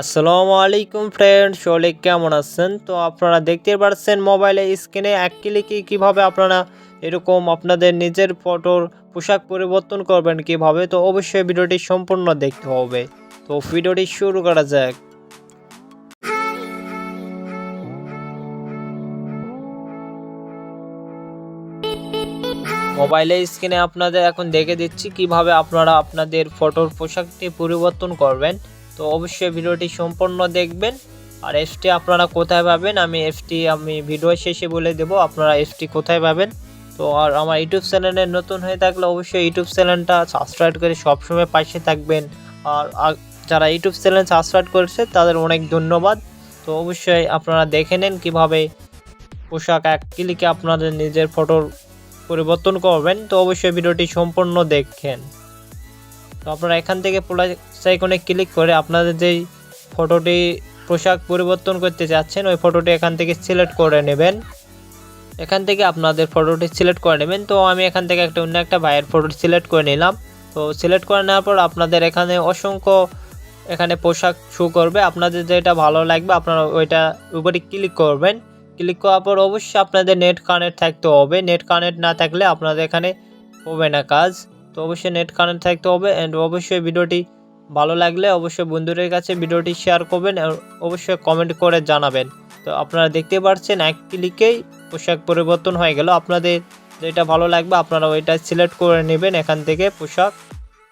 আসসালামু আলাইকুম ফ্রেন্ড সবাই কেমন আছেন? তো আপনারা দেখতে পাচ্ছেন মোবাইলে স্ক্রিনে এক ক্লিকে কীভাবে আপনারা এরকম আপনাদের নিজের ফটোর পোশাক পরিবর্তন করবেন কীভাবে? তো অবশ্যই ভিডিওটি সম্পূর্ণ দেখতে হবে। তো ভিডিওটি শুরু করা যাক। মোবাইলের স্ক্রিনে আপনাদের এখন দেখে দিচ্ছি কীভাবে আপনারা আপনাদের ফটোর পোশাকটি পরিবর্তন করবেন। তো অবশ্যই ভিডিওটি সম্পূর্ণ দেখবেন। আর এফটি আপনারা কোথায় পাবেন? আমি এফটি, আমি ভিডিও শেষে বলে দেব আপনারা এফটি কোথায় পাবেন। তো আর আমার ইউটিউব চ্যানেলে নতুন হয়ে থাকলে অবশ্যই ইউটিউব চ্যানেলটা সাবস্ক্রাইব করে সবসময় পাশে থাকবেন। আর যারা ইউটিউব চ্যানেল সাবস্ক্রাইব করেছে, তাদের অনেক ধন্যবাদ। তো অবশ্যই আপনারা দেখে নেন কীভাবে পোশাক এক ক্লিকে আপনাদের নিজের ফটোর পরিবর্তন করবেন। তো অবশ্যই ভিডিওটি সম্পূর্ণ দেখেন। তো আপনারা এখান থেকে প্লাস আইকনে ক্লিক করে আপনাদের যেই ফটোটি পোশাক পরিবর্তন করতে চাচ্ছেন, ওই ফটোটি এখান থেকে সিলেক্ট করে নেবেন। এখান থেকে আপনাদের ফটোটি সিলেক্ট করে নেবেন। তো আমি এখান থেকে একটা অন্য একটা ভাইয়ের ফটোটি সিলেক্ট করে নিলাম। তো সিলেক্ট করে নেওয়ার পর আপনাদের এখানে অসংখ্য এখানে পোশাক শু করবে। আপনাদের যেটা ভালো লাগবে, আপনারা ওইটা উপরে ক্লিক করবেন। ক্লিক করার পর অবশ্যই আপনাদের নেট কানেক্ট থাকতে হবে। নেট কানেক্ট না থাকলে আপনাদের এখানে হবে না কাজ। তো অবশ্যই নেট কানেক্ট থাকতে হবে অ্যান্ড অবশ্যই ভিডিওটি ভালো লাগলে অবশ্যই বন্ধুদের কাছে ভিডিওটি শেয়ার করবেন অবশ্যই কমেন্ট করে জানাবেন। তো আপনারা দেখতে পাচ্ছেন এক ক্লিকেই পোশাক পরিবর্তন হয়ে গেল। আপনাদের যেটা ভালো লাগবে আপনারা ওইটা সিলেক্ট করে নেবেন এখান থেকে পোশাক।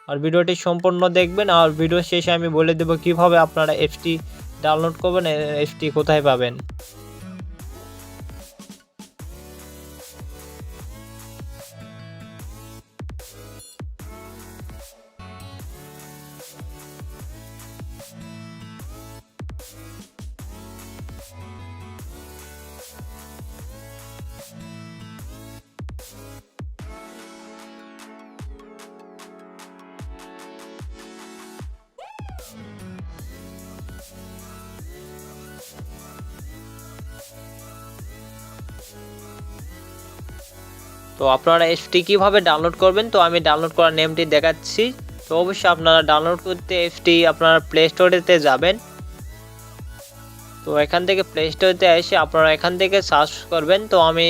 আর ভিডিওটি সম্পূর্ণ দেখবেন আর ভিডিও শেষে আমি বলে দেবো কীভাবে আপনারা এফটি ডাউনলোড করবেন এফটি কোথায় পাবেন। তো আপনারা এফটি কীভাবে ডাউনলোড করবেন? তো আমি ডাউনলোড করার নেমটি দেখাচ্ছি। তো অবশ্যই আপনারা ডাউনলোড করতে এফটি আপনারা প্লে স্টোরেতে যাবেন। তো এখান থেকে প্লে স্টোরেতে এসে আপনারা এখান থেকে সার্চ করবেন। তো আমি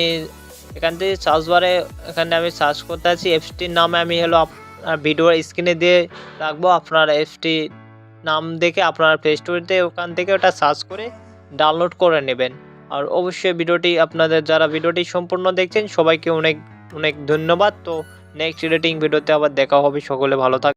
এখান থেকে সার্চ বারে এখানে আমি সার্চ করতে আছি। এফটির নামে আমি হলো আপনার ভিডিওর স্ক্রিনে দিয়ে রাখব। আপনার এফটি নাম দেখে আপনার প্লে স্টোরেতে ওখান থেকে ওটা সার্চ করে ডাউনলোড করে নেবেন। আর অবশ্যই ভিডিওটি আপনাদের যারা ভিডিওটি সম্পূর্ণ দেখছেন, সবাইকে অনেক অনেক ধন্যবাদ। তো নেক্সট রেটিং ভিডিওতে আবার দেখা হবে। সকলে ভালো থাক